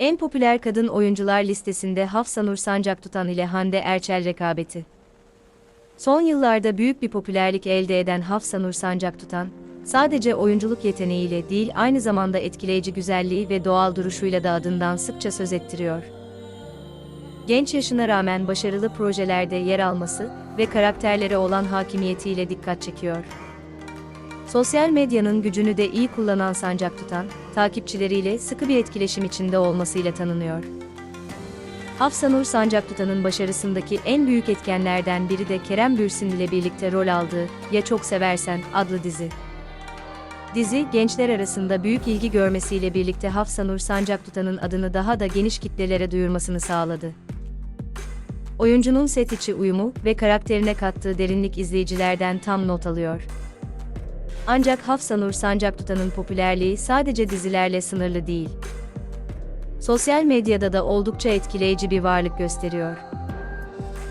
En popüler kadın oyuncular listesinde Hafsa Nur Sancak tutan ile Hande Erçel rekabeti. Son yıllarda büyük bir popülerlik elde eden Hafsa Nur Sancak tutan, sadece oyunculuk yeteneğiyle değil aynı zamanda etkileyici güzelliği ve doğal duruşuyla da adından sıkça söz ettiriyor. Genç yaşına rağmen başarılı projelerde yer alması ve karakterlere olan hakimiyetiyle dikkat çekiyor. Sosyal medyanın gücünü de iyi kullanan Sancak Tutan, takipçileriyle sıkı bir etkileşim içinde olmasıyla tanınıyor. Hafsa Nur Sancak Tutan'ın başarısındaki en büyük etkenlerden biri de Kerem Bürsin ile birlikte rol aldığı Ya Çok Seversen adlı dizi. Dizi, gençler arasında büyük ilgi görmesiyle birlikte Hafsa Nur Sancak Tutan'ın adını daha da geniş kitlelere duyurmasını sağladı. Oyuncunun set içi uyumu ve karakterine kattığı derinlik izleyicilerden tam not alıyor. Ancak Hafsa Nur Sancak Tutan'ın popülerliği sadece dizilerle sınırlı değil. Sosyal medyada da oldukça etkileyici bir varlık gösteriyor.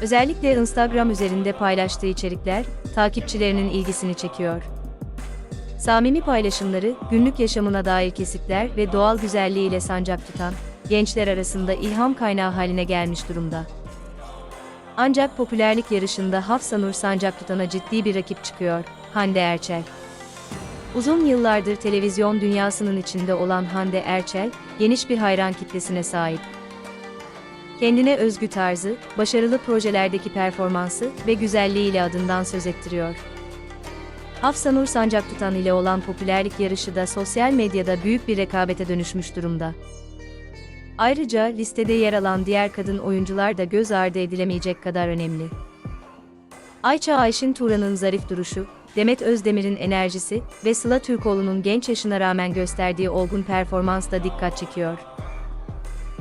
Özellikle Instagram üzerinde paylaştığı içerikler, takipçilerinin ilgisini çekiyor. Samimi paylaşımları, günlük yaşamına dair kesitler ve doğal güzelliğiyle sancak tutan, gençler arasında ilham kaynağı haline gelmiş durumda. Ancak popülerlik yarışında Hafsa Nur Sancak Tutan'a ciddi bir rakip çıkıyor, Hande Erçel. Uzun yıllardır televizyon dünyasının içinde olan Hande Erçel, geniş bir hayran kitlesine sahip. Kendine özgü tarzı, başarılı projelerdeki performansı ve güzelliğiyle adından söz ettiriyor. Hafsa Nur Sancak Tutan ile olan popülerlik yarışı da sosyal medyada büyük bir rekabete dönüşmüş durumda. Ayrıca listede yer alan diğer kadın oyuncular da göz ardı edilemeyecek kadar önemli. Ayça Ayşin Turan'ın zarif duruşu, Demet Özdemir'in enerjisi ve Sıla Türkoğlu'nun genç yaşına rağmen gösterdiği olgun performans da dikkat çekiyor.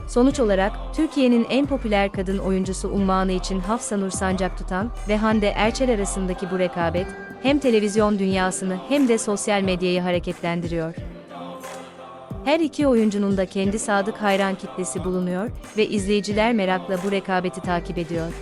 Sonuç olarak, Türkiye'nin en popüler kadın oyuncusu unvanı için Hafsa Nur Sancak tutan ve Hande Erçel arasındaki bu rekabet, hem televizyon dünyasını hem de sosyal medyayı hareketlendiriyor. Her iki oyuncunun da kendi sadık hayran kitlesi bulunuyor ve izleyiciler merakla bu rekabeti takip ediyor.